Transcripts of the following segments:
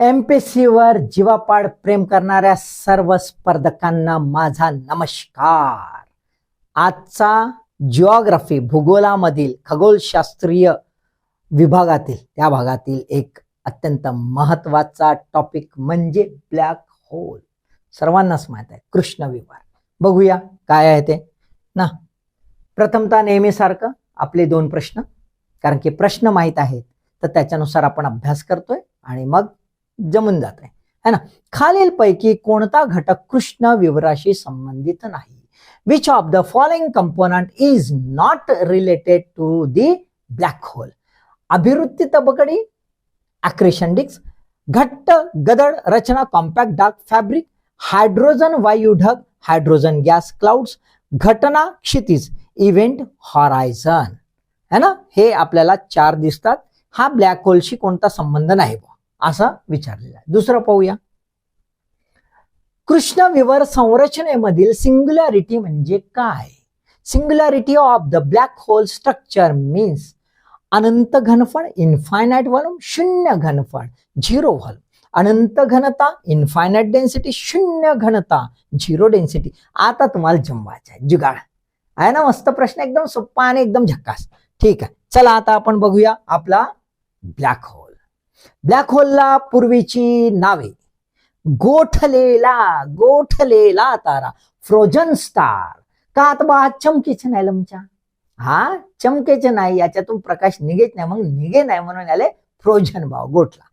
एमपीसीवर जीवापाड प्रेम करणाऱ्या सर्व स्पर्धकांना माझा नमस्कार. आजचा जिओग्राफी भूगोलामधील खगोलशास्त्रीय विभागातील त्या भागातील एक अत्यंत महत्त्वाचा टॉपिक म्हणजे ब्लॅक होल सर्वांनाच माहीत आहे कृष्ण विवार बघूया काय आहे ते. ना? प्रथमतः नेहमीसारखं आपले दोन प्रश्न. कारण की प्रश्न माहीत आहेत तर त्याच्यानुसार आपण अभ्यास करतोय आणि मग जमून जात आहे है ना? खालीलपैकी कोणता घटक कृष्ण विवराशी संबंधित नाही? Which of the following component is not related to the black hole अभिवृत्ती तबकडी अक्रेशन डिक्स घट्ट गदड रचना कॉम्पॅक्ट डार्क फॅब्रिक हायड्रोजन वायू ढग हायड्रोजन गॅस क्लाउड्स घटना क्षितिज इव्हेंट हॉरायझन है ना? हे आपल्याला चार दिसतात. हा ब्लॅक होलशी कोणता संबंध नाही असं विचारलेला आहे. दुसरं पाहूया. कृष्ण विवर संरचनेमधील सिंग्युलॅरिटी म्हणजे काय? Singularity of the black hole structure means अनंत घनफळ इन्फायनाईट व्हॉल्यूम शून्य घनफळ झिरो व्हॉल्यूम अनंत घनता इन्फायनाइट डेन्सिटी शून्य घनता झिरो डेन्सिटी आता तुम्हाला जमवायचं आहे. जुगाड. आहे ना? मस्त प्रश्न एकदम सोप्पा आणि एकदम झक्कास. ठीक आहे. चला आता आपण बघूया आपला ब्लॅक होल ब्लॅक होलला पूर्वीची नावे. गोठलेला गोठलेला तारा. Frozen star. का आता बा चमकेच नाही लमच्या? हा? चमकेच नाही याच्यातून प्रकाश निघेच नाही मग निघे नाही म्हणून आले फ्रोजन भाव गोठला.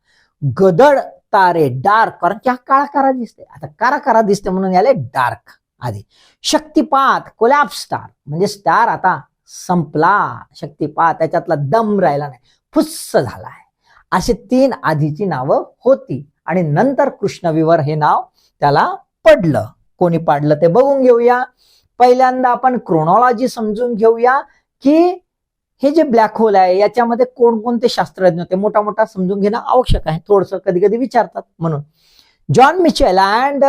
गदड तारे डार्क. कारण की हा काळा कारा दिसते आता कारा कारा दिसते म्हणून याले डार्क. आधी. शक्तिपात कोलॅप स्टार. म्हणजे स्टार आता संपला. शक्तिपात त्याच्यातला दम राहिला नाही. फुस्स झाला आहे असे तीन आधीची नावं होती. आणि नंतर कृष्णविवर हे नाव त्याला पडलं. कोणी पाडलं ते बघून घेऊया. पहिल्यांदा आपण क्रोनॉलॉजी समजून घेऊया की हे जे ब्लॅक होल आहे याच्यामध्ये कोणकोणते शास्त्रज्ञ होते? मोठा मोठा समजून घेणं आवश्यक आहे. थोडंसं कधी कधी विचारतात म्हणून. John Mitchell and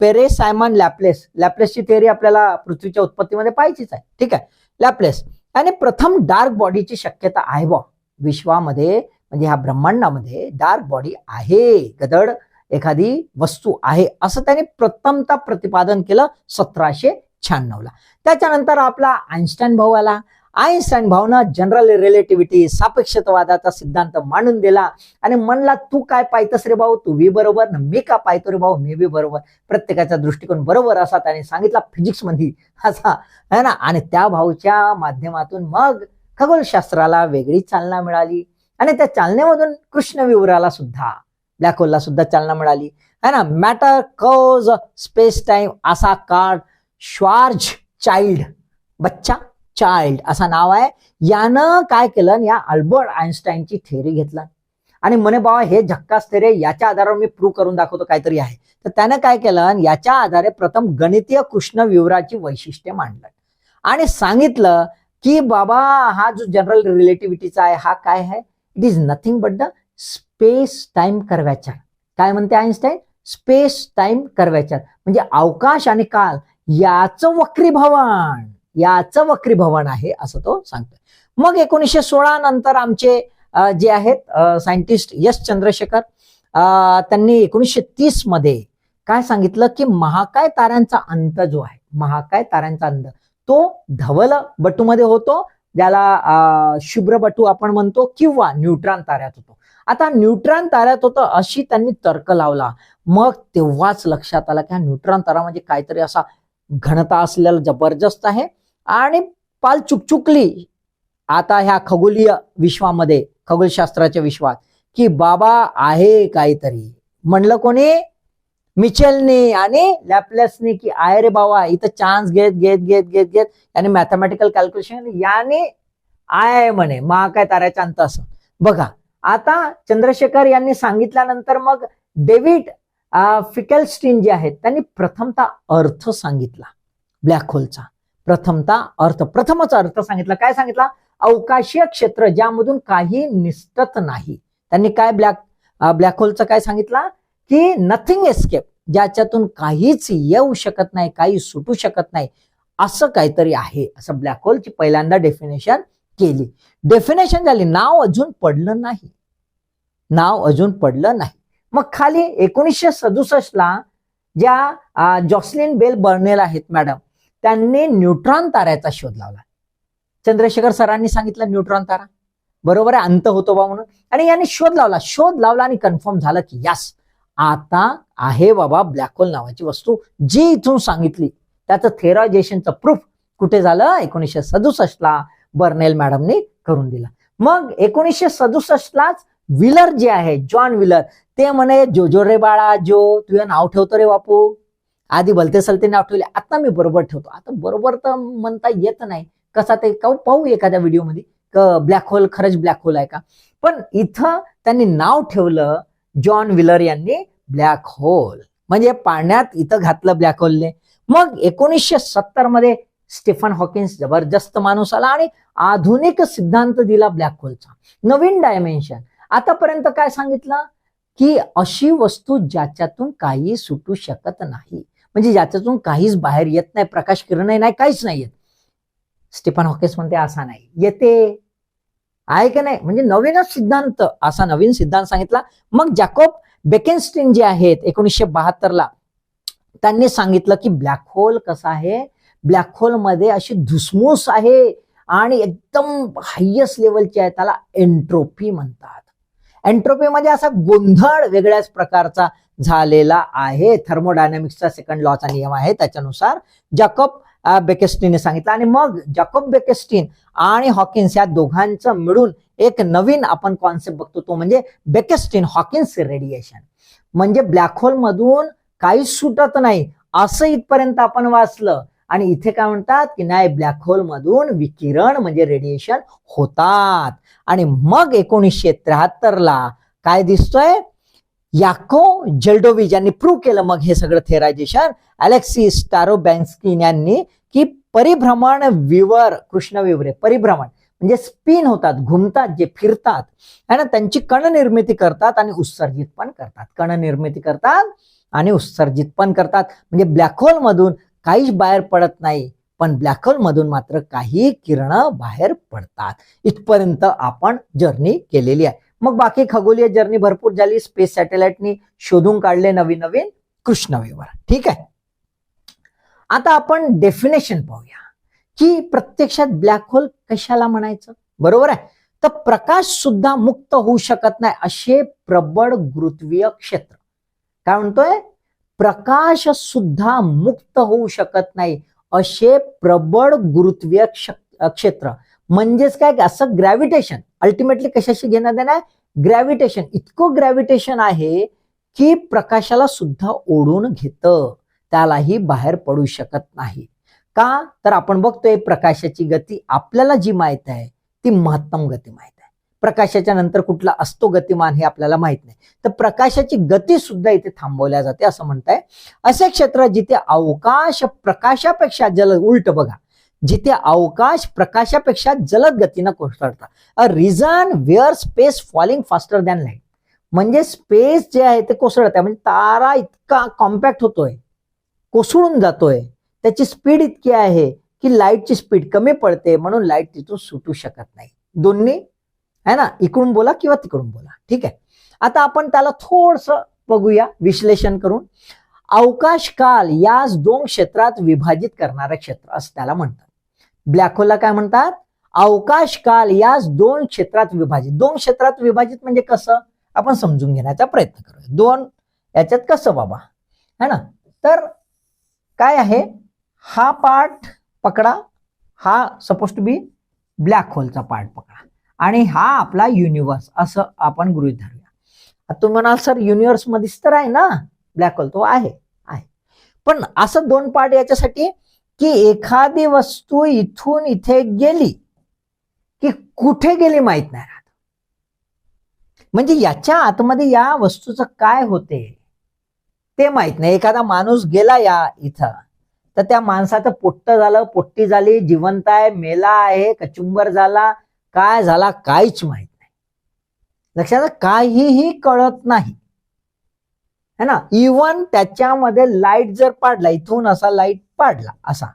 Pierre Simon Laplace. लॅपलेसची theory आपल्याला पृथ्वीच्या उत्पत्तीमध्ये पाहिजेच आहे. ठीक आहे. लॅपलेस. आणि प्रथम डार्क बॉडीची शक्यता आहे बॉ विश्वामध्ये म्हणजे ह्या ब्रह्मांडामध्ये डार्क बॉडी आहे. गदड एखादी वस्तू आहे. असं त्याने प्रथमता प्रतिपादन केलं सतराशे शहाण्णवला त्याच्यानंतर आपला आईन्स्टाईन भाऊ आला. आईन्स्टाईन भाऊनं जनरल रिलेटिव्हिटी सापेक्षतवादाचा सिद्धांत मांडून दिला. आणि म्हणला तू काय पाहतस रे भाऊ? तू बी बरोबर. ना मी का पाहतो रे भाऊ? मी बी बरोबर. प्रत्येकाचा दृष्टिकोन बरोबर असा त्याने सांगितला फिजिक्समध्ये असा. है ना? आणि त्या भाऊच्या माध्यमातून मग खगोलशास्त्राला वेगळी चालना मिळाली. आणि त्या चालनेमधून कृष्णविवराला सुद्धा ब्लॅक होलला सुद्धा चालना मिळाली. है ना? मॅटर कॉज स्पेस टाइम असा कार्ड श्वार्ज चाइल्ड बच्चा चाइल्ड असा नाव आहे. यानं काय केलं? या अल्बर्ट आईन्स्टाईनची थेअरी घेतला. आणि म्हणे बाबा हे झक्कास थेरे याच्या आधारावर मी प्रूव्ह करून दाखवतो काहीतरी आहे. तर त्यानं काय केलं? याच्या आधारे प्रथम गणितीय कृष्ण विवराची वैशिष्ट्य मांडलं. आणि सांगितलं की बाबा हा जो जनरल रिलेटिव्हिटीचा आहे हा काय आहे? It is nothing but the space time curvature काय म्हणते आईन्स्टाईन स्पेस टाइम कर्व्याचर म्हणजे अवकाश आणि काल याचं वक्रीभवन याचं वक्रीभवन आहे असं तो सांगतोय. मग एकोणीसशे सोळा नंतर आमचे जे आहेत सायंटिस्ट यश चंद्रशेखर त्यांनी एकोणीसशे तीसमध्ये काय सांगितलं की महाकाय ताऱ्यांचा अंत जो आहे महाकाय ताऱ्यांचा अंत तो धवल बटूमध्ये होतो ज्याला अं, आपण म्हणतो किंवा न्यूट्रॉन ताऱ्यात होतो. आता न्यूट्रॉन ताऱ्यात होतं अशी त्यांनी तर्क लावला. मग तेव्हाच लक्षात आलं की हा न्यूट्रॉन तारा म्हणजे काहीतरी असा घनता असलेला जबरदस्त आहे आणि पाल चुकचुकली. आता ह्या खगोलीय विश्वामध्ये खगोलशास्त्राच्या विश्वात की बाबा आहे काहीतरी. म्हणलं कोणी? मिचेलने आणि लॅपलेसने की आय रे बाबा इथं चान्स घेत घेत घेत घेत घेत. याने मॅथमॅटिकल कॅल्क्युलेशन याने आय म्हणे मा काय ताऱ्याचा अंत असं बघा आता चंद्रशेखर यांनी सांगितल्यानंतर मग डेव्हिड फिकेलस्टीन जे आहेत त्यांनी प्रथमता अर्थ सांगितला ब्लॅक होलचा प्रथमतः अर्थ प्रथमच अर्थ सांगितला. काय सांगितला? अवकाशीय क्षेत्र ज्यामधून काही निसटत नाही. त्यांनी काय ब्लॅक ब्लॅक होलचं काय सांगितलं? की नथिंग एस्केप ज्याच्यातून काहीच येऊ शकत नाही काही सुटू शकत नाही असं काहीतरी आहे. असं ब्लॅक होलची पहिल्यांदा डेफिनेशन केली. डेफिनेशन झाली नाव अजून पडलं नाही. नाव अजून पडलं नाही. मग खाली एकोणीसशे सदुसष्ट ला ज्या अं, जॉसलिन बेल बर्नेल आहेत मॅडम त्यांनी न्यूट्रॉन ताऱ्याचा शोध लावला. चंद्रशेखर सरांनी सांगितलं न्यूट्रॉन तारा. बरोबर आहे? अंत होतो बा म्हणून. आणि यांनी शोध लावला. शोध लावला आणि कन्फर्म झालं की यास आता आहे बाबा ब्लॅक होल नावाची वस्तू जी इथून सांगितली. त्याचं थेरायझेशनचं प्रूफ कुठे झालं? एकोणीसशे सदुसष्ट ला बर्नेल मॅडमने करून दिला. मग एकोणीसशे सदुसष्ट लाच विलर जे आहे जॉन विलर ते म्हणे जो जो रे बाळा जो तुझं नाव ठेवतो रे बापू. आधी भलते सलते नाव ठेवले आता मी बरोबर ठेवतो. आता बरोबर तर म्हणता येत नाही. कसा ते का पाहू एखाद्या व्हिडिओमध्ये ब्लॅक होल खरंच ब्लॅक होल आहे का? पण इथं त्यांनी नाव ठेवलं जॉन विलर यांनी ब्लॅक होल. म्हणजे पाण्यात इथं घातलं ब्लॅक होलने. मग एकोणीसशे सत्तरमध्ये स्टेफन हॉकिन्स जबरदस्त माणूस आला आणि आधुनिक सिद्धांत दिला ब्लॅक होलचा. नवीन डायमेन्शन. आतापर्यंत काय सांगितलं? की अशी वस्तू ज्याच्यातून काही सुटू शकत नाही. म्हणजे ज्याच्यातून काहीच बाहेर येत नाही प्रकाश किरण नाही काहीच नाही येत. स्टेफन हॉकिन्स म्हणते असा नाही. येते. आहे की नाही? म्हणजे नवीनच सिद्धांत असा नवीन सिद्धांत सांगितला. मग जॅकोब बेकेन्स्टीन जे आहेत एकोणीसशे बहात्तरला त्यांनी सांगितलं की ब्लॅक होल कसा आहे? ब्लॅक होलमध्ये अशी धुसमूस आहे आणि एकदम हायस्ट लेवलची आहे त्याला एन्ट्रोपी म्हणतात. एन्ट्रोपी म्हणजे असा गोंधळ वेगळ्याच प्रकारचा झालेला आहे. थर्मोडायनामिक्सचा सेकंड लॉचा नियम आहे त्याच्यानुसार. जॅकब बेकेस्टीनने सांगितलं. आणि मग जॅकोब बेकेस्टीन आणि हॉकिन्स या दोघांचं मिळून एक नवीन आपण कॉन्सेप्ट बघतो तो म्हणजे बेकेस्टीन हॉकिन्स रेडिएशन. म्हणजे ब्लॅक होल मधून काहीच सुटत नाही असं इथपर्यंत आपण वाचलं. आणि इथे काय म्हणतात की नाही ब्लॅक होल मधून विकिरण म्हणजे रेडिएशन होतात. आणि मग एकोणीसशे त्र्याहत्तर ला काय दिसतोय? याको जेल्डोविज यांनी प्रूव्ह केलं मग हे सगळं थेरायझेशन अलेक्सी स्टारोबॅन्स्किन यांनी की परिभ्रमण विवर कृष्ण विवरे परिभ्रमण म्हणजे स्पिन होतात घुमतात जे फिरतात है ना? त्यांची कणनिर्मिती करतात आणि उत्सर्जित पण करतात. कणनिर्मिती करतात आणि उत्सर्जित पण करतात. म्हणजे ब्लॅक होल मधून काहीच बाहेर पडत नाही पण ब्लॅक होल मधून मात्र काही किरण बाहेर पडतात. इथपर्यंत आपण जर्नी केलेली आहे. मग बाकी खगोलीय जर्नी भरपूर झाली. स्पेस सॅटेलाइटनी शोधून काढले नवीन नवीन कृष्णविवर ठीक आहे? आता आपण डेफिनेशन पाहूया. की प्रत्यक्षात ब्लॅक होल कशाला म्हणायचं? बरोबर आहे? तर प्रकाश सुद्धा मुक्त होऊ शकत नाही असे प्रबळ गुरुत्वीय क्षेत्र. काय म्हणतोय? प्रकाश सुद्धा मुक्त होऊ शकत नाही असे प्रबळ गुरुत्वीय क्षेत्र. म्हणजेच काय? असं ग्रॅव्हिटेशन अल्टिमेटली कशाशी घेण्यात देणार? ग्रॅव्हिटेशन इतकं ग्रॅव्हिटेशन आहे की प्रकाशाला सुद्धा ओढून घेतं. त्यालाही बाहेर पडू शकत नाही. का? तर आपण बघतोय प्रकाशाची गती आपल्याला जी माहीत आहे ती महत्तम गती माहीत आहे. प्रकाशाच्या नंतर कुठला असतो गतिमान हे आपल्याला माहीत नाही. तर प्रकाशाची गती सुद्धा इथे थांबवल्या जाते असं म्हणताय. असे क्षेत्र जिथे अवकाश प्रकाशापेक्षा जल उलट बघा. जिथे अवकाश प्रकाशापेक्षा जलद गतीनं कोसळतात. A reason where space falling faster than light म्हणजे स्पेस जे आहे ते कोसळत आहे. म्हणजे तारा इतका कॉम्पॅक्ट होतोय. कोसळून जातोय. त्याची स्पीड इतकी आहे की लाईटची स्पीड कमी पडते म्हणून लाइट तिथून सुटू शकत नाही. दोन्ही? है ना? इकडून बोला किंवा तिकडून बोला. ठीक आहे? आता आपण त्याला थोडस बघूया विश्लेषण करून. अवकाश काल याच दोन क्षेत्रात विभाजित करणारं क्षेत्र असं त्याला म्हणतात. ब्लॅक होलला काय म्हणतात? अवकाश काल याच दोन क्षेत्रात विभाजित. दोन क्षेत्रात विभाजित म्हणजे कसं? आपण समजून घेण्याचा प्रयत्न करूया. दोन याच्यात कसं बाबा? है ना? तर काय आहे? हा पार्ट पकडा. हा सपोज टू बी ब्लॅक होलचा पार्ट पकडा. आणि हा आपला युनिवर्स असं आपण गृहित धरूया. तुम्ही म्हणाल सर युनिव्हर्स मध्येच तर आहे ना? ब्लॅक होल तो आहे आहे. पण असं दोन पार्ट याच्यासाठी की एखादी वस्तू इथून इथे गेली की कुठे गेली माहीत नाही राहत. म्हणजे याच्या आतमध्ये या वस्तूचं काय होते ते माहीत नाही. एखादा माणूस गेला या इथं तर त्या माणसाचं पोट्ट झालं पोट्टी झाली जिवंत आहे मेला आहे कचुंबर झाला काय झाला काहीच माहीत नाही. लक्षात काहीही कळत नाही. है ना? इवन त्याच्यामध्ये लाइट जर पाडला इथून असा लाइट पाडला असा.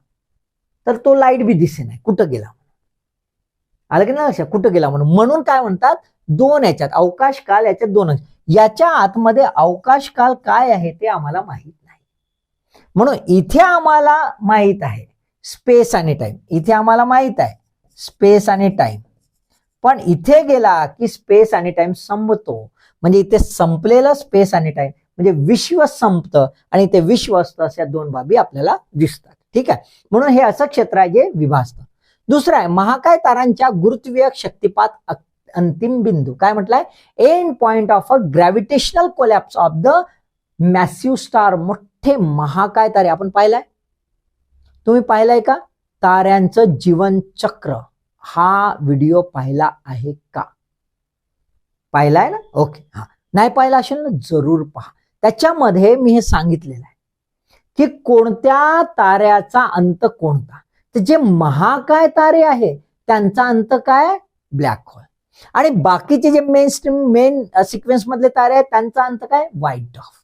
तर तो लाइट बी दिसे नाही कुठं गेला आलं की नाही लक्षात? कुठं गेला म्हणून? म्हणून काय म्हणतात? दोन याच्यात. अवकाश काल याच्यात दोन याच्या आतमध्ये अवकाश काल काय आहे ते आम्हाला माहीत नाही. म्हणून इथे आम्हाला माहीत आहे. स्पेस आणि टाइम इथे आम्हाला माहीत आहे. स्पेस आणि टाइम पण इथे गेला की स्पेस आणि टाइम संपतो. म्हणजे इथे संपलेलं स्पेस आणि टाइम म्हणजे विश्व संपतं आणि ते विश्व असतं अशा दोन बाबी आपल्याला दिसतात. ठीक आहे? म्हणून हे असं क्षेत्र आहे जे विभासतं दुसरं आहे महाकाय तारांच्या गुरुत्वीय शक्तिपात अंतिम बिंदू. काय म्हटलंय? End point of a gravitational collapse of the massive star मोठे महाकाय तारे. आपण पाहिलाय? तुम्ही पाहिलाय का? ताऱ्यांचं जीवन चक्र. हा व्हिडिओ पाहिला आहे का? पाहिलाय ना? ओके हा. नाही पाहिला असेल ना? जरूर पहा. त्याच्यामध्ये मी हे सांगितलेलं आहे की कोणत्या ताऱ्याचा अंत कोणता? तर जे महाकाय तारे आहे त्यांचा अंत काय? Black hole. आणि बाकीचे जे मेन स्ट्रीम मेन सिक्वेन्स मधले तारे आहेत त्यांचा अंत काय? व्हाईट डॉफ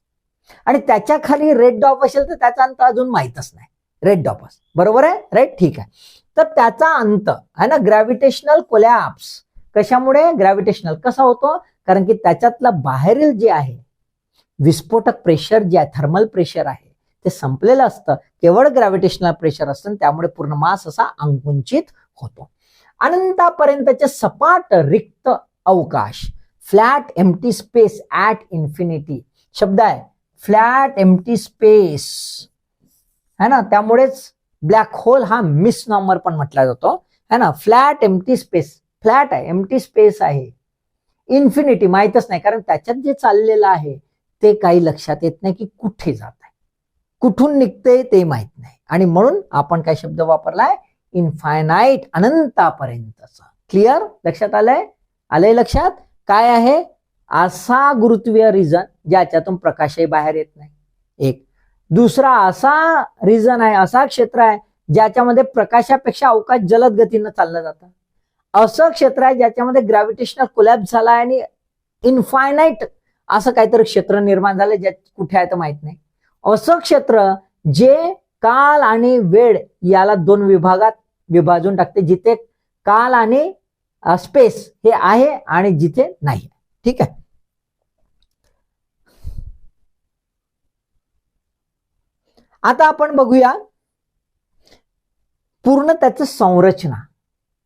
आणि त्याच्याखाली रेड डॉप असेल तर त्याचा अंत अजून माहीतच नाही. रेड डॉपच बरोबर आहे? राईट ठीक आहे. तर त्याचा अंत आहे ना? ग्रॅव्हिटेशनल कोलॅप्स कशामुळे? ग्रॅव्हिटेशनल कसा होतो? कारण की त्याच्यातलं बाहेरील जे आहे विस्फोटक प्रेशर जे आहे थर्मल प्रेशर आहे ते संपलेलं असतं. केवळ ग्रॅव्हिटेशनल प्रेशर असतं त्यामुळे पूर्ण मास असा अंकुंचित होतो. अनंतापर्यंतचे सपाट रिक्त अवकाश flat empty space at infinity शब्द आहे फ्लॅट एम्प्टी स्पेस है ना? त्यामुळेच ब्लॅक होल हा मिस नॉमर पण म्हटला जातो. है ना? फ्लॅट एम्प्टी स्पेस फ्लॅट आहे एम्प्टी स्पेस आहे. इन्फिनिटी माहीतच नाही कारण त्याच्यात जे चाललेलं आहे ते काही लक्षात येत नाही की कुठे जात आहे. कुठून निघते ते माहीत नाही. आणि म्हणून आपण काय शब्द वापरलाय? इनफायनाईट अनंतापर्यंतचा. क्लिअर लक्षात आलंय? आलंय लक्षात? काय आहे? असा गुरुत्वीय रिजन ज्याच्यातून प्रकाशही बाहेर येत नाही. एक. दुसरा असा रिझन आहे असा क्षेत्र आहे ज्याच्यामध्ये प्रकाशापेक्षा अवकाश जलद गतीनं चाललं जातं. असं क्षेत्र आहे ज्याच्यामध्ये ग्रॅव्हिटेशनल कोलॅप्स झाला आणि इनफायनाईट असं काहीतरी क्षेत्र निर्माण झालं ज्या कुठे आहे तर माहीत नाही. असं क्षेत्र जे काल आणि वेळ याला दोन विभागात विभाजून टाकते जिथे काल आणि स्पेस हे आहे आणि जिथे नाही. ठीक आहे? आता आपण बघूया पूर्ण त्याचं संरचना.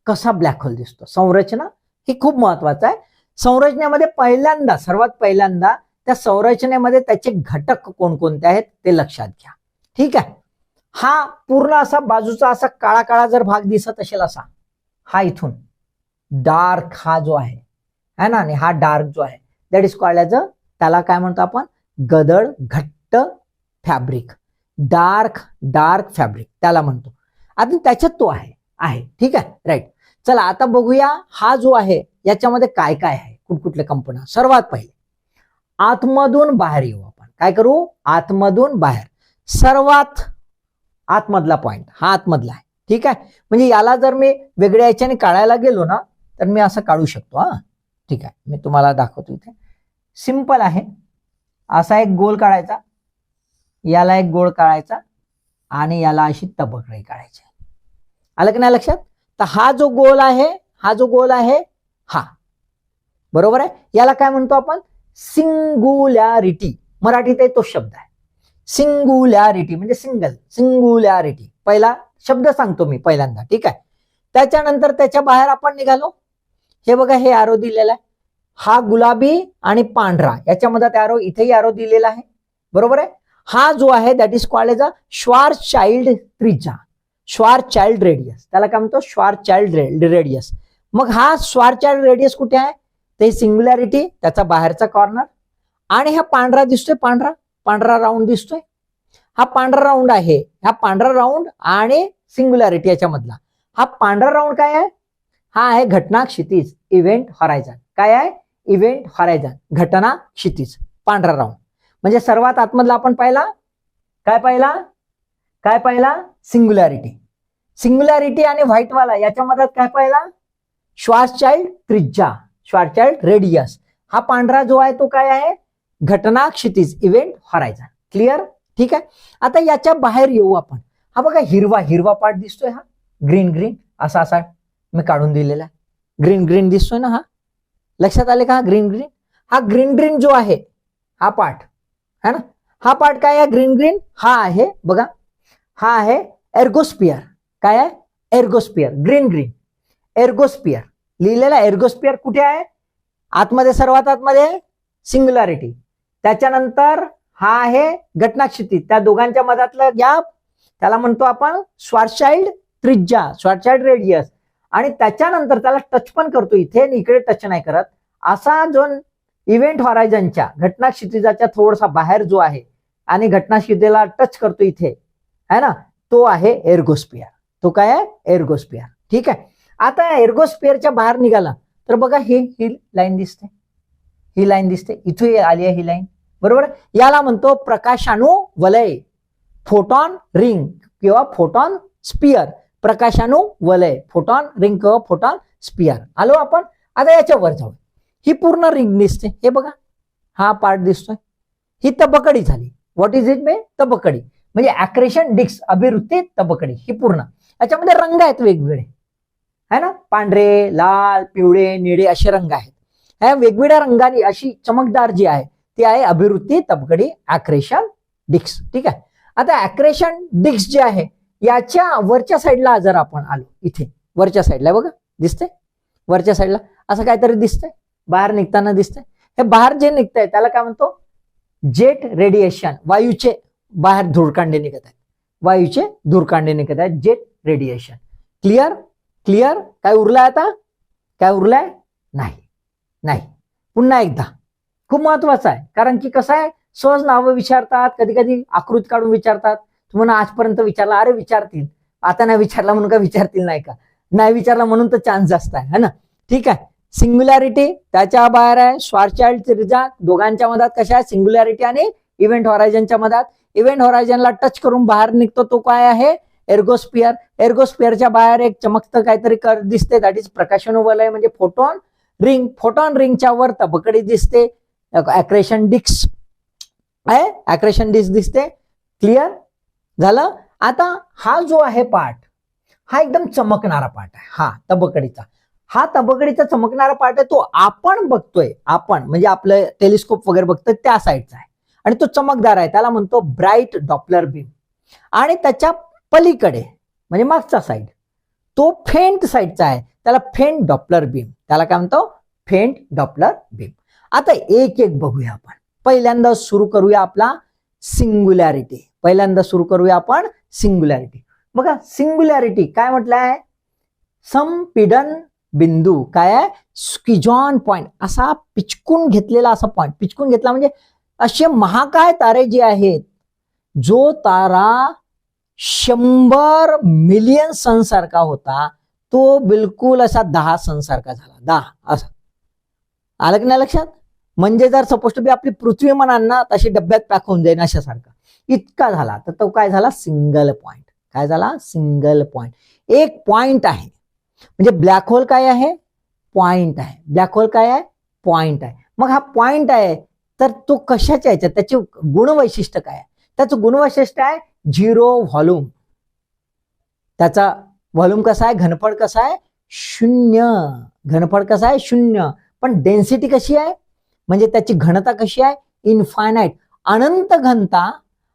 कसा ब्लॅक होल दिसतो? संरचना हे खूप महत्वाचं आहे. संरचनेमध्ये पहिल्यांदा सर्वात पहिल्यांदा त्या संरचनेमध्ये त्याचे घटक कोणकोणते आहेत ते लक्षात घ्या. ठीक आहे? हा पूर्ण असा बाजूचा असा काळा काळा जर भाग दिसत असेल असा हा इथून. डार्क हा जो आहे है ना? आणि हा डार्क जो आहे that is called as a त्याला काय म्हणतो आपण? गदळ घट्ट फॅब्रिक. डार्क डार्क फॅब्रिक त्याला म्हणतो. आता त्याच्यात तो आहे आहे. ठीक आहे? राईट. चला आता बघूया हा जो आहे याच्यामध्ये काय काय आहे? कुठकुठल्या कंपन्या सर्वात पहिले आतमधून बाहेर येऊ आपण. काय करू? आतमधून बाहेर. सर्वात आतमधला पॉइंट हा आतमधला आहे. ठीक आहे? म्हणजे याला जर मी वेगळ्या याच्याने काढायला गेलो ना तर मी असं काढू शकतो हा. ठीक आहे. मी तुम्हाला दाखवतो इथे. सिंपल आहे. असा एक गोल काढायचा. याला एक गोल काढायचा. आणि याला अशी तबकडी काढायची. आलं की नाही लक्षात? तर हा जो गोल आहे हा जो गोल आहे हा. बरोबर आहे? याला काय म्हणतो आपण? सिंगुलॅरिटी मराठीत तो शब्द आहे. सिंगुलॅरिटी म्हणजे सिंगल सिंगुलॅरिटी पहिला शब्द सांगतो मी पहिल्यांदा ठीक आहे? त्याच्यानंतर त्याच्या बाहेर आपण निघालो. हे बघा हे आरो दिलेला आहे. हा गुलाबी आणि पांढरा. याच्यामध्ये आरो इथेही आरो दिलेला आहे. बरोबर आहे? हा जो आहे that is called as a Schwarzschild त्रिजा Schwarzschild radius त्याला काय म्हणतो? श्वार चाइल्ड रेडियस मग हा श्वार चाइल्ड रेडियस कुठे आहे? ते सिंग्युलॅरिटी त्याचा बाहेरचा कॉर्नर आणि हा पांढरा दिसतोय पांढरा पांढरा राऊंड दिसतोय. हा पांढरा राऊंड आहे हा पांढरा राऊंड आणि सिंग्युलॅरिटी याच्यामधला. हा पांढरा राऊंड काय आहे? हा आहे घटना क्षितिज इव्हेंट हॉरायझन काय आहे? इव्हेंट हॉरायझन घटना क्षितिज पांढरा राऊंड म्हणजे सर्वात आतमधला आपण पाहिला. काय पाहिला? काय पाहिला? सिंग्युलॅरिटी सिंग्युलॅरिटी आणि व्हाईटवाला याच्यामध्ये काय पाहिला? श्वास चाइल्ड त्रिज्या. Schwarzschild radius. हा पांढरा जो आहे तो काय आहे? घटना क्षितिज इव्हेंट हॉरायझन क्लिअर ठीक आहे? आता याच्या बाहेर येऊ आपण. हा बघा हिरवा हिरवा पार्ट दिसतोय हा. ग्रीन ग्रीन असा असा. मी काढून दिलेला ग्रीन ग्रीन दिसतोय ना हा? लक्षात आले का हा ग्रीन ग्रीन हा ग्रीन ग्रीन जो आहे हा पार्ट है ना? हा पार्ट काय आहे? ग्रीन ग्रीन हा आहे बघा. हा आहे एर्गोस्पियर काय आहे? एर्गोस्पियर ग्रीन ग्रीन एर्गोस्पियर लिहिलेला एर्गोस्पियर कुठे आहे? आतमध्ये सर्वात आतमध्ये सिंग्युलॅरिटी. त्याच्यानंतर हा आहे घटनाक्षिती. त्या दोघांच्या मधातलं गॅप त्याला म्हणतो आपण स्वारचाइल्ड त्रिज्या स्वारचाइल्ड रेडियस. आणि त्याच्यानंतर त्याला टच पण करतो इथे इकडे टच नाही करत. असा जो इव्हेंट हॉरायझनच्या घटनाक्षितिजाच्या थोडासा बाहेर जो आहे आणि घटनाक्षितेला टच करतो इथे है ना? तो आहे एर्गोस्पियर तो काय आहे? एर्गोस्पियर ठीक आहे? आता एर्गोस्पियरच्या बाहेर निघाला. तर बघा ही ही लाईन दिसते. ही लाईन दिसते. इथे आली आहे ही लाईन बरोबर? याला म्हणतो प्रकाशाणू वलय. फोटॉन रिंग किंवा फोटॉन स्पियर प्रकाशाणू वलय. फोटॉन रिंग किंवा फोटॉन स्पियर आलो आपण? आता याच्यावर जाऊ ही पूर्ण रिंग दिसते. हे बघा. हा पार्ट दिसतोय. ही तबकडी झाली. व्हॉट इज इट मे तबकडी. म्हणजे अक्रेशन डिक्स अभिवृत्ती तबकडी. ही पूर्ण. याच्यामध्ये रंग आहेत वेगवेगळे. है ना? पांढरे लाल पिवळे निळे असे रंग आहेत. ह्या वेगवेगळ्या रंगाने अशी चमकदार जी आहे ती आहे अभिवृत्ती तबकडी अक्रेशन डिक्स. ठीक आहे? आता अक्रेशन डिक्स जे आहे याच्या वरच्या साईडला जर आपण आलो इथे वरच्या साईडला बघा दिसते वरच्या साईडला असं काहीतरी दिसतंय? बाहेर निघताना दिसतंय? हे बाहेर जे निघतंय त्याला काय म्हणतो? जेट रेडिएशन वायूचे बाहेर धुरकांडे निघत आहेत. वायूचे धुरकांडे निघत आहेत जेट रेडिएशन. क्लिअर? क्लिअर काय उरलाय आता? काय उरलाय? नाही. नाही. पुन्हा एकदा. खूप महत्वाचं आहे. कारण की कसं आहे? सहज नावं विचारतात कधी कधी आकृती काढून विचारतात. तुम्हाला आजपर्यंत विचारला अरे विचारतील. आता नाही विचारला म्हणून का विचारतील नाही का? नाही विचारला म्हणून तर चान्स जास्त आहे है ना? ठीक आहे. सिंग्युलॅरिटी त्याच्या बाहेर आहे. स्वारचाइल्ड रिजा दोघांच्या मधात कशा आहे? सिंग्युलॅरिटी आणि इव्हेंट हॉरायझनच्या मधात. इव्हेंट हॉरायझनला टच करून बाहेर निघतो तो काय आहे? एर्गोस्पियर एर्गोस्पियरच्या बाहेर एक चमकतं काहीतरी कर दिसते दॅट इज प्रकाशन वलय म्हणजे फोटॉन रिंग फोटॉन रिंगच्या वर तबकडी दिसते ऍक्रेशन डिक्स आहे ऍक्रेशन डिस्क दिसते क्लिअर झालं? आता हा जो आहे पार्ट हा एकदम चमकणारा पार्ट आहे हा तबकडीचा हा तबकडीचा चमकणारा पार्ट आहे तो आपण बघतोय आपण म्हणजे आपलं टेलिस्कोप वगैरे बघतोय त्या साईडचा आहे. आणि तो चमकदार आहे त्याला म्हणतो ब्राईट डॉपलर बीम आणि त्याच्या पलीकडे म्हणजे मागचा साईड तो फेंट साईडचा आहे. त्याला फेंट डॉपलर बीम त्याला काय म्हणतो? फेंट डॉपलर बीम आता एक एक बघूया आपण. पहिल्यांदा सुरू करूया आपला सिंग्युलॅरिटी पहिल्यांदा सुरू करूया आपण सिंग्युलॅरिटी बघा सिंग्युलॅरिटी काय म्हटलंय? संपीडन बिंदू काय आहे? स्किजॉन पॉइंट असा पिचकून घेतलेला असा पॉइंट पिचकून घेतला म्हणजे असे महाकाय तारे जे आहेत जो तारा शंभर मिलियन सन सारखा होता तो बिलकुल असा दहा सन सारखा झाला. दहा असा. आलं की नाही लक्षात? म्हणजे जर सपोज टू बी आपली पृथ्वी म्हणाल ना तशी डब्यात पॅक होऊन जाईल अशासारखा. इतका झाला. तर तो काय झाला? सिंगल पॉइंट काय झाला? सिंगल पॉइंट एक पॉइंट आहे. म्हणजे ब्लॅक होल काय आहे? पॉइंट आहे. ब्लॅक होल काय आहे? पॉइंट आहे. मग हा पॉइंट आहे तर तो कशाच्या याच्यात? त्याचे गुणवैशिष्ट्य काय आहे? त्याचं गुणवैशिष्ट्य आहे झिरो व्हॉल्यूम. त्याचा व्हॉल्यूम कसा आहे? घनफळ कसा आहे? शून्य. घनफळ कसा आहे? शून्य. पण डेन्सिटी कशी आहे? म्हणजे त्याची घनता कशी आहे? इनफायनाईट. अनंत घनता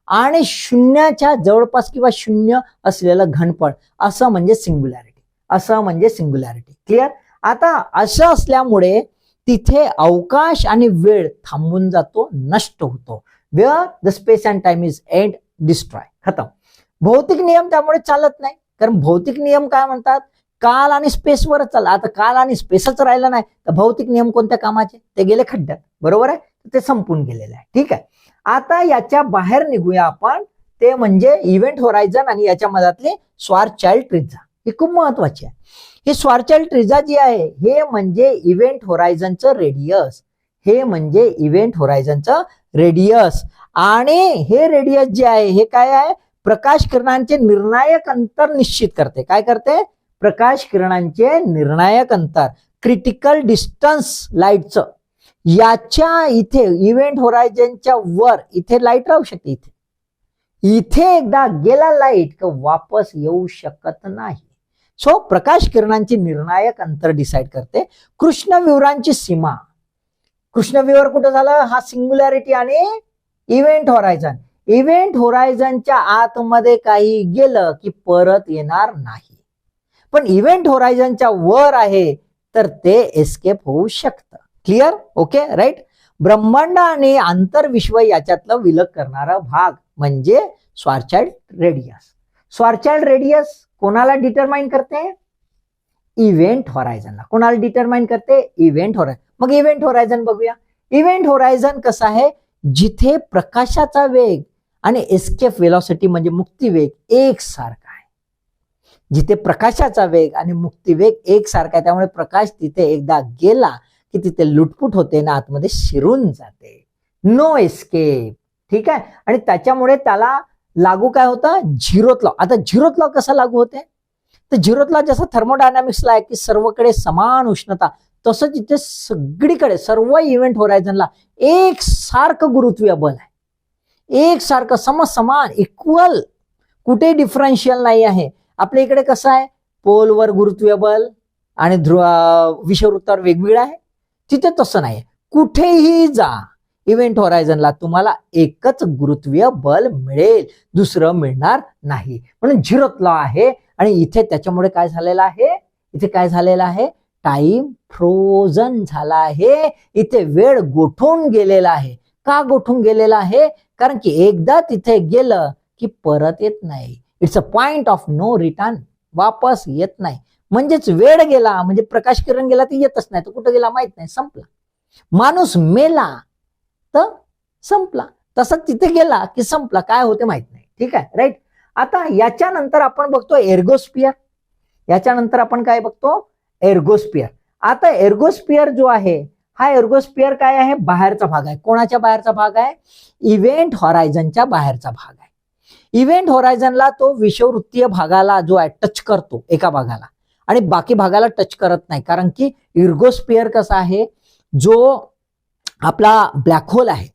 आणि शून्याच्या जवळपास किंवा शून्य असलेलं घनफळ. असं म्हणजे सिंग्युलॅरिटी असं म्हणजे सिंग्युलॅरिटी क्लिअर आता असं असल्यामुळे तिथे अवकाश आणि वेळ थांबून जातो नष्ट होतो. Where the space and time is end destroy खतम. भौतिक नियम त्यामुळे चालत नाही. कारण भौतिक नियम काय म्हणतात? काल आणि स्पेसवरच चालला. आता काल आणि स्पेसच राहिलं नाही तर भौतिक नियम कोणत्या कामाचे? ते गेले खड्ड्यात. बरोबर आहे? ते संपून गेलेले आहे. ठीक आहे? आता याच्या बाहेर निघूया आपण. ते म्हणजे इव्हेंट होरायझन आणि याच्या मधातले स्वार चाइल्ड ट्रिझा ही खूप महत्वाची आहे. ही स्वार चाइल्ड ट्रिझा जी आहे हे म्हणजे इव्हेंट होरायझनचं रेडियस हे म्हणजे इव्हेंट होरायझनचं रेडियस आणि हे रेडियस जे आहे हे काय आहे? प्रकाश किरणांचे निर्णायक अंतर निश्चित करते. काय करते? प्रकाश किरणांचे निर्णायक अंतर. क्रिटिकल डिस्टन्स लाईटचं याच्या इथे इव्हेंट होरायझनच्या वर इथे लाइट राहू शकते इथे. इथे एकदा गेला लाइट वापस येऊ शकत नाही. सो प्रकाश किरणांची निर्णायक अंतर डिसाईड करते. कृष्णविवरांची सीमा. कृष्णविवर कुठं झालं? हा सिंग्युलॅरिटी आणि इव्हेंट होरायझन इव्हेंट होरायझनच्या आतमध्ये काही गेलं की परत येणार नाही. पण इव्हेंट होरायझनच्या वर आहे तर ते एस्केप होऊ शकतं. क्लिअर ओके राईट ब्रह्मांड आणि आंतरविश्व याच्यातलं विलग करणारा भाग म्हणजे स्वारचाइल्ड रेडियस स्वारचाइल्ड रेडियस कोणाला डिटरमाइन करते? इव्हेंट होरायझनला कोणाला डिटरमाइन करते? इव्हेंट होरायझन मग इव्हेंट होरायझन बघूया. इव्हेंट होरायझन कसं आहे? जिथे प्रकाशाचा वेग आणि एस्केप वेलॉसिटी म्हणजे मुक्तिवेग एकसारखा आहे. जिथे प्रकाशाचा वेग आणि मुक्तिवेग एकसारखा आहे त्यामुळे प्रकाश तिथे एकदा गेला की तिथे लुटपुट होते ना आतमध्ये शिरून जाते. नो एस्केप ठीक आहे? आणि त्याच्यामुळे त्याला लागू काय होतं? झिरोत लॉ आता झिरोत लॉ कसा लागू होते? तर झिरोत लॉ जसं थर्मोडायनामिक्सला आहे की सर्वकडे समान उष्णता तसंच इथे सगळीकडे सर्व इव्हेंट होरायझनला एक सारखं गुरुत्वीय बल आहे. एक सारखं सम समान इक्वल कुठे डिफरन्शियल नाही आहे. आपल्या इकडे कसं आहे? पोलवर गुरुत्वीय बल आणि ध्रुव विषवृत्तावर वेगवेगळं आहे. तिथे तसं नाही. कुठेही जा इव्हेंट होरायझनला तुम्हाला एकच गुरुत्वीय बल मिळेल. दुसरं मिळणार नाही. म्हणून झिरोत आहे आणि इथे त्याच्यामुळे काय झालेलं आहे? इथे काय झालेलं आहे? टाइम फ्रोझन झाला आहे. इथे वेळ गोठून गेलेला आहे. का गोठून गेलेला आहे? कारण की एकदा तिथे गेलं की परत येत नाही. It's a point of no return वापस येत नाही. म्हणजेच वेळ गेला. म्हणजे प्रकाश किरण गेला तर येतच नाही. तो कुठं गेला माहीत नाही. संपला. माणूस मेला तर संपला. तसंच तिथे गेला की संपला. काय होते माहीत नाही. ठीक आहे. राईट आता याच्यानंतर आपण बघतो एर्गोस्पियर याच्यानंतर आपण काय बघतो? एर्गोस्पियर. आता एर्गोस्पियर जो आहे हा एर्गोस्पियर काय आहे? बाहेरचा भाग आहे. कोणाच्या बाहेरचा भाग आहे? इव्हेंट हॉरायझनच्या बाहेरचा भाग आहे. इव्हेंट हॉरायझनला तो विषववृत्तीय भागाला जो आहे टच करतो एका भागाला. आणि बाकी भागाला टच करत नाही. कारण की इर्गोस्पियर कसा आहे? जो आपला ब्लॅक होल आहे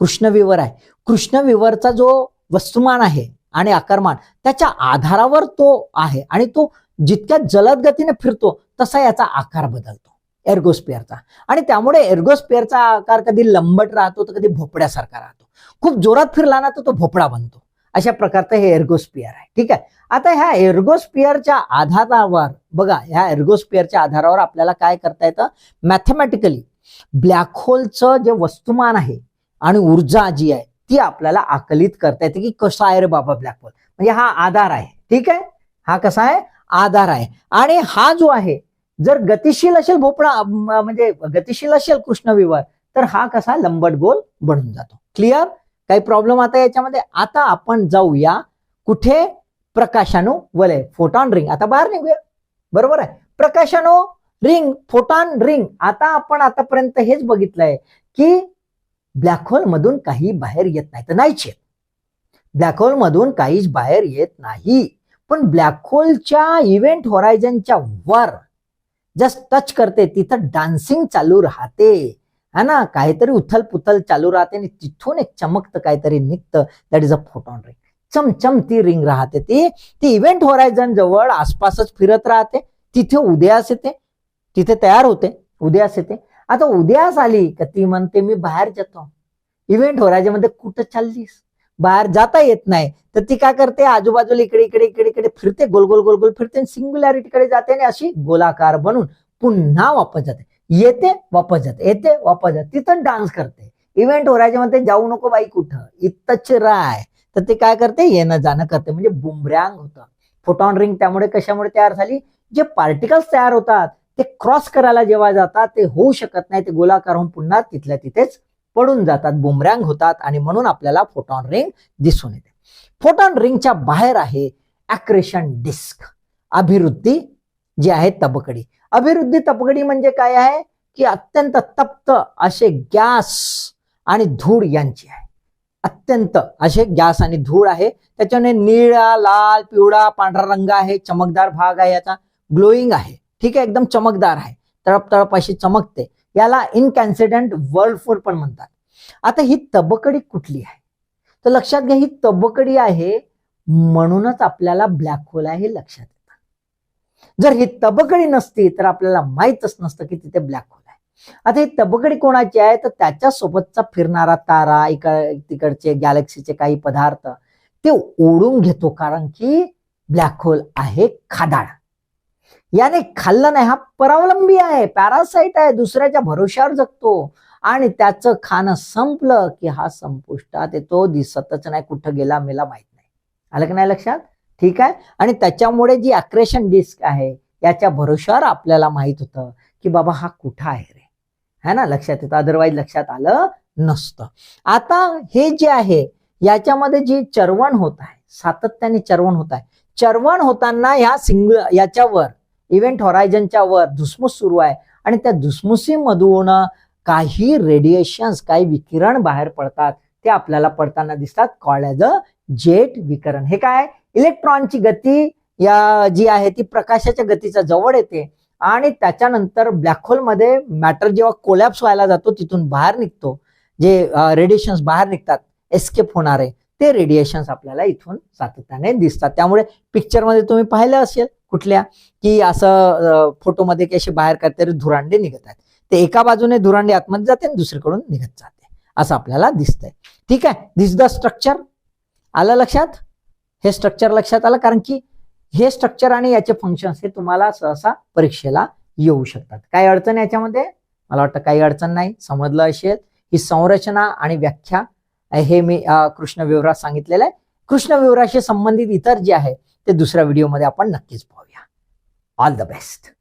कृष्णविवर आहे. कृष्णविवरचा जो वस्तुमान आहे आणि आकारमान त्याच्या आधारावर तो आहे आणि तो जितक्या जलद गतीने फिरतो तसा याचा आकार बदलतो. एर्गोस्पियरचा आणि त्यामुळे एर्गोस्पियरचा आकार कधी लंबट राहतो तर कधी भोपड्यासारखा राहतो. खूप जोरात फिरला ना तर तो भोपळा बनतो. अशा प्रकारचं हे एर्गोस्पियर आहे. ठीक आहे? आता ह्या एर्गोस्पियरच्या आधारावर बघा ह्या एर्गोस्पियरच्या आधारावर आपल्याला काय करता येतं? मॅथमॅटिकली ब्लॅक होलचं जे वस्तुमान आहे आणि ऊर्जा जी आहे ती आपल्याला आकलित करता येते की कसा आहे रे बाबा ब्लॅक होल म्हणजे हा आधार आहे. ठीक आहे? हा कसा आहे? आधार आहे. आणि हा जो आहे जर गतिशील असेल भोपळा म्हणजे गतिशील असेल कृष्णविवर तर हा कसा लंबट गोल बनून जातो. क्लिअर काही प्रॉब्लेम आता याच्यामध्ये? आता आपण जाऊया कुठे? प्रकाशाणू वलय फोटॉन रिंग आता बाहेर निघूया. बरोबर आहे? प्रकाशाणू रिंग फोटॉन रिंग आता आपण आतापर्यंत हेच बघितलंय की ब्लॅक होल मधून काही बाहेर येत नाही. तर नाहीच ब्लॅक होल मधून काहीच बाहेर येत नाही. पण ब्लॅक होलच्या इव्हेंट होरायझनच्या वर जस्ट टच करते तिथं डान्सिंग चालू राहते. है ना? काहीतरी उथल पुथल चालू राहते आणि तिथून एक चमकतं काहीतरी निघतं. That is a photon ring chamcham ती रिंग राहते ती. ती इव्हेंट होरायझन जवळ आसपासच फिरत राहते. तिथे उदयास येते. तिथे तयार होते. उदयास येते. आता उदयास आली का ती म्हणते मी बाहेर जातो. इव्हेंट होरायझनमध्ये कुठं चाललीस? बाहेर जाता येत नाही. तर ती काय करते? आजूबाजूला इकडे इकडे इकडे इकडे फिरते गोल गोल गोल गोल फिरते सिंग्युलॅरिटीकडे जाते आणि अशी गोलाकार बनून पुन्हा वापस जाते. येते वापस जाते. येते वापस जाते. तिथं डान्स करते. इव्हेंट होरायझनमध्ये जाऊ नको बाई कुठं. इतच राय तर ते काय करते? येणं जाणं करते. म्हणजे बुमऱ्यांग होतं. फोटॉन रिंग त्यामुळे कशामुळे तयार झाली? जे पार्टिकल्स तयार होतात ते क्रॉस करायला जेव्हा जातात ते होऊ शकत नाही. ते गोलाकार होऊन पुन्हा तिथल्या तिथेच पडून जातात बुमरँग होतात आणि म्हणून आपल्याला फोटॉन रिंग दिसून येते. फोटॉन रिंगच्या बाहेर आहे ॲक्रेशन डिस्क अभिवृद्धी जी आहे तबकडी अभिवृद्धी तबकडी म्हणजे काय आहे? की अत्यंत तप्त असे गॅस आणि धूळ यांची आहे. अत्यंत असे गॅस आणि धूळ आहे. त्याच्याने निळा लाल पिवळा पांढरा रंग आहे. चमकदार भाग आहे याचा. ग्लोईंग आहे. ठीक आहे? एकदम चमकदार आहे. तळप तळप अशी चमकते. याला इनकॅन्सिडंट वर्ल्ड फूड पण म्हणतात. आता ही तबकडी कुठली आहे? तर लक्षात घ्या ही तबकडी आहे म्हणूनच आपल्याला ब्लॅक होल आहे हे लक्षात येतं. जर ही तबकडी नसती तर आपल्याला माहीतच नसतं की तिथे ब्लॅक होल आहे. आता ही तबकडी कोणाची आहे? तर त्याच्या सोबतचा फिरणारा तारा इकड तिकडचे गॅलेक्सीचे काही पदार्थ ते ओढून घेतो कारण की ब्लॅक होल आहे खादाड याने खाल्लं नाही हा परावलंबी आहे पॅरासाइट आहे दुसऱ्याच्या भरोश्यावर जगतो. आणि त्याचं खाणं संपलं की हा संपुष्टात येतो दिसतच नाही कुठं गेला मेला माहीत नाही. आलं की नाही लक्षात? ठीक आहे? आणि त्याच्यामुळे जी अक्रेशन डिस्क आहे याच्या भरोश्यावर आपल्याला माहीत होतं की बाबा हा कुठं आहे रे? है ना? लक्षात येतं? अदरवाईज लक्षात आलं नसतं. आता हे जे आहे याच्यामध्ये जी चरवण होत आहे सातत्याने चरवण होत आहे. चरवण होताना ह्या सिंग याच्यावर इव्हेंट हॉरायझनच्या वर धुसमूस सुरू आहे. आणि त्या धुसमुसीमधून काही रेडिएशन्स काही विकिरण बाहेर पडतात. ते आपल्याला पडताना दिसतात. कॉल ॲज अ जेट विकरण. हे काय? इलेक्ट्रॉनची गती या जी आहे ती प्रकाशाच्या गतीच्या जवळ येते. आणि त्याच्यानंतर ब्लॅक होलमध्ये मॅटर जेव्हा कोलॅप्स व्हायला जातो तिथून बाहेर निघतो. जे रेडिएशन्स बाहेर निघतात एस्केप होणारे ते रेडिएशन्स आपल्याला इथून सातत्याने दिसतात. त्यामुळे पिक्चरमध्ये तुम्ही पाहिलं असेल. कुठल्या की असं फोटोमध्ये की असे बाहेर काहीतरी धुरांडे निघत आहेत. ते एका बाजूने धुरांडे आतमध्ये जाते आणि दुसरीकडून निघत जाते. असं आपल्याला दिसतंय. ठीक आहे? दिस द स्ट्रक्चर आलं लक्षात? हे स्ट्रक्चर लक्षात आलं? कारण की हे स्ट्रक्चर आणि याचे फंक्शन्स हे तुम्हाला सहसा परीक्षेला येऊ शकतात. काही अडचण याच्यामध्ये? मला वाटतं काही अडचण नाही. समजलं असेल. ही संरचना आणि व्याख्या हे मी कृष्ण विवरात सांगितलेलं आहे. कृष्ण विवराशी संबंधित इतर जे आहे ते दुसऱ्या व्हिडिओमध्ये आपण नक्कीच पाहू. All the best.